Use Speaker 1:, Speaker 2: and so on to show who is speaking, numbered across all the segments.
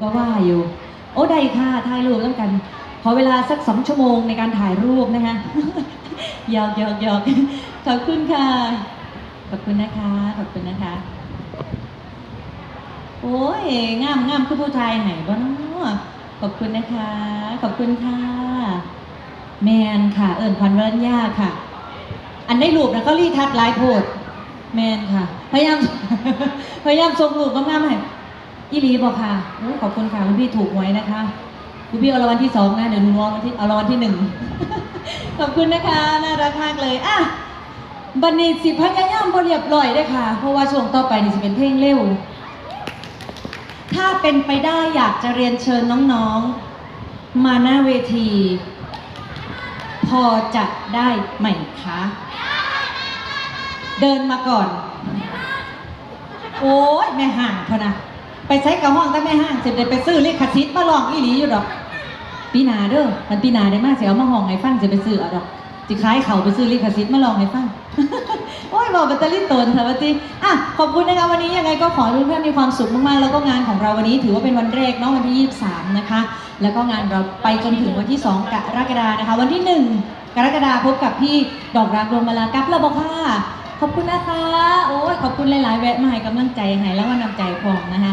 Speaker 1: ก็ว่าอยู่ โอ้ได้ค่ะถ่ายรูปต้องกัน ขอเวลาสักสองชั่วโมงในการถ่ายรูปนะคะหยอกหยอกหยอกขอบคุณค่ะ ขอบคุณนะคะ ขอบคุณนะคะ โอ้ยงามงามคือผู้ชายไหนบ้านาะขอบคุณนะคะ ขอบคุณค่ะ แมนค่ะ เอิญควันเวิร์นยากค่ะ อันได้รูปนะก็รีทัดไลายโพดแมนค่ะ พยายาม พยายามส่งรูปงามๆให้ อีหลีบอกค่ะขอบคุณค่ะคุณพี่ถูกหวยนะคะคุณพี่เอารางวัลที่สองนะเดี๋ยวหนูรอวันที่เอารางวัลที่หนึ่งขอบคุณนะคะน่ารักมากเลยอะบันนี้สิพยายามบเรียบร้อยได้ค่ะ เพราะว่าช่วงต่อไปนี่จะเป็นเพลงเร็ว ถ้าเป็นไปได้อยากจะเรียนเชิญน้องๆ มาหน้าเวที พอจะได้ไหมคะ เดินมาก่อน โอ้ยแม่ห่างพะนะ ไปใช้กระห้องแต่แม่ห่างเสร็จเลยไปซื้อเลขคสิทธิ์มาลองอีหลีอยู่ดอกปีนาเด้อมันปีนาได้มากเสียเอามาห้องให้ฟังจะไปซื้อเอาดอกจิคล้ายเขาไปซื้อลิขสิทธิ์มาลองให้ฟัง โอ้ยบอกแบตเตอรี่ตนค่ะวันที่อะขอบคุณนะคะวันนี้ยังไงก็ขอให้เพื่อนๆมีความสุขมากๆ แล้วก็งานของเราวันนี้ถือว่าเป็นวันแรกเนาะวันที่ 23 นะคะ แล้วก็งานเราไปจนถึงวันที่ 2 กรกฎานะคะ วันที่ 1 กรกฎาพบกับพี่ดอกรักดวงมาลากับเราบอกค่ะ ขอบคุณนะคะ โอ้ยขอบคุณหลายๆ แวะมาให้กำลังใจให้แล้วก็นำใจพองนะคะ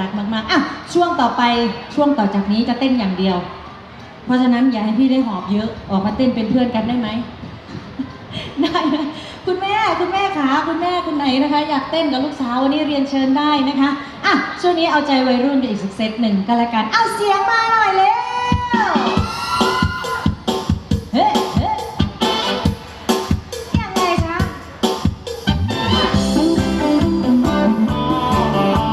Speaker 1: รักมากๆอะช่วงต่อไปช่วงต่อจากนี้จะเต้นอย่างเดียว เพราะฉะนั้นอย่าให้พี่ได้หอบเยอะออกมาเต้นเป็นเพื่อนกันได้ไหมได้นะคุณแม่คุณแม่ขาคุณแม่คุณไหนนะคะ อยากเต้นกับลูกสาววันนี้เรียนเชิญได้นะคะอะช่วงนี้เอาใจวัยรุ่นกันอีกสักเซตหนึ่งก็แล้วกันเอาเสียงมาหน่อยเลย